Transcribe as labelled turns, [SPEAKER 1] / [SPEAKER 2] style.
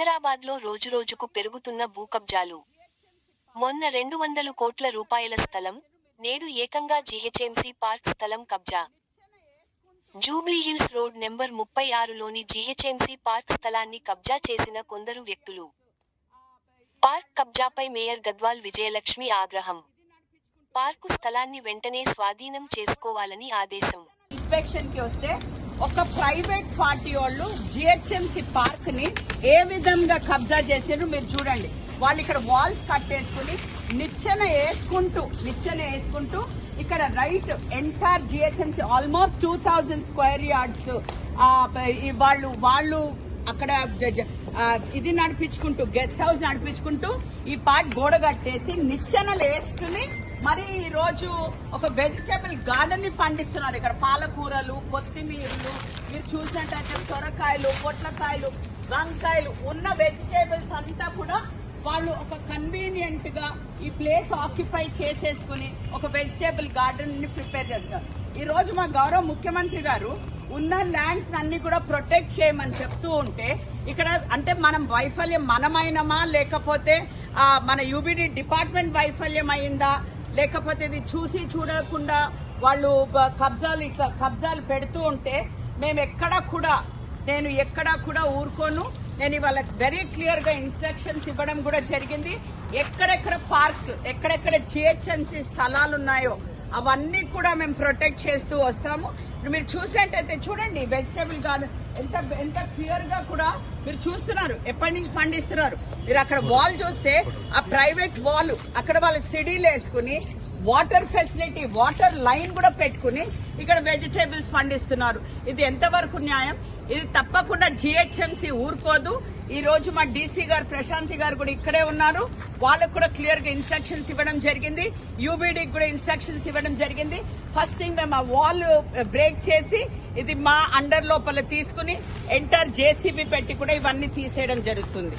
[SPEAKER 1] రోజురోజుకు పెరుగుతున్న భూ కబ్జాలు మొన్న రెండు వందలు కోట్ల రూపాయల స్థలం నేడు ఏకంగా జీహెచ్ఎంసీ పార్క్ స్థలం కబ్జా. జూబ్లీహిల్స్ రోడ్ నెంబర్ ముప్పై ఆరులోని జీహెచ్ఎంసీ పార్క్ స్థలాన్ని కబ్జా చేసిన కొందరు వ్యక్తులు. పార్క్ కబ్జాపై మేయర్ గద్వాల్ విజయలక్ష్మి ఆగ్రహం. పార్కు స్థలాన్ని వెంటనే స్వాధీనం చేసుకోవాలని ఆదేశం.
[SPEAKER 2] ఇన్స్పెక్షన్కి వస్తే ఒక ప్రైవేట్ పార్టీ వాళ్ళు జిహెచ్ఎంసి పార్క్ని ఏ విధంగా కబ్జా చేసారు మీరు చూడండి. వాళ్ళు ఇక్కడ వాల్స్ కట్టేసుకుని నిచ్చెన వేసుకుంటూ నిచ్చెన వేసుకుంటూ ఇక్కడ right entire GHMC almost two thousand square yards వాళ్ళు వాళ్ళు అక్కడ ఇది నడిపించుకుంటూ గెస్ట్ హౌస్ నడిపించుకుంటూ ఈ పార్ట్ గోడ కట్టేసి నిచ్చెనలు వేసుకుని మరి ఈరోజు ఒక వెజిటేబుల్ గార్డెన్ని పండిస్తున్నారు. ఇక్కడ పాలకూరలు కొత్తిమీరలు మీరు చూసినట్టయితే సొరకాయలు పొట్లకాయలు వంకాయలు ఉన్న వెజిటేబుల్స్ అంతా కూడా వాళ్ళు ఒక కన్వీనియంట్గా ఈ ప్లేస్ ఆక్యుపై చేసేసుకుని ఒక వెజిటేబుల్ గార్డెన్ని ప్రిపేర్ చేస్తారు. ఈరోజు మా గౌరవ ముఖ్యమంత్రి గారు ఉన్న ల్యాండ్స్ అన్ని కూడా ప్రొటెక్ట్ చేయమని చెప్తూ ఉంటే ఇక్కడ అంటే మనం వైఫల్యం మనమైనమా లేకపోతే మన యూబిడి డిపార్ట్మెంట్ వైఫల్యం అయిందా లేకపోతే ఇది చూసి చూడకుండా వాళ్ళు కబ్జాలు ఇట్లా కబ్జాలు పెడుతూ ఉంటే మేము ఎక్కడా కూడా నేను ఎక్కడా కూడా ఊరుకోను. నేను ఇవాళ వెరీ క్లియర్గా ఇన్స్ట్రక్షన్స్ ఇవ్వడం కూడా జరిగింది. ఎక్కడెక్కడ పార్క్స్ ఎక్కడెక్కడ జిహెచ్ఎంసీ స్థలాలు ఉన్నాయో అవన్నీ కూడా మేము ప్రొటెక్ట్ చేస్తూ వస్తాము. ఇప్పుడు మీరు చూసినట్టయితే చూడండి వెజిటేబుల్ గార్డెన్ ఎంత ఎంత క్లియర్గా కూడా మీరు చూస్తున్నారు. ఎప్పటి నుంచి పండిస్తున్నారు? మీరు అక్కడ వాల్ చూస్తే ఆ ప్రైవేట్ వాల్ అక్కడ వాళ్ళు సిడీలు వేసుకుని వాటర్ ఫెసిలిటీ వాటర్ లైన్ కూడా పెట్టుకుని ఇక్కడ వెజిటేబుల్స్ పండిస్తున్నారు. ఇది ఎంతవరకు న్యాయం? ఇది తప్పకుండా జిహెచ్ఎంసీ ఊరుకోదు. ఈ రోజు మా డీసీ గారు ప్రశాంతి గారు కూడా ఇక్కడే ఉన్నారు. వాళ్ళకు కూడా క్లియర్గా ఇన్స్ట్రక్షన్స్ ఇవ్వడం జరిగింది. యూబీడీకి కూడా ఇన్స్ట్రక్షన్స్ ఇవ్వడం జరిగింది. ఫస్ట్ థింగ్ మేము ఆ వాల్ బ్రేక్ చేసి ఇది మా అండర్ లోపల తీసుకుని ఎంటర్ జేసీబీ పెట్టి కూడా ఇవన్నీ తీసేయడం జరుగుతుంది.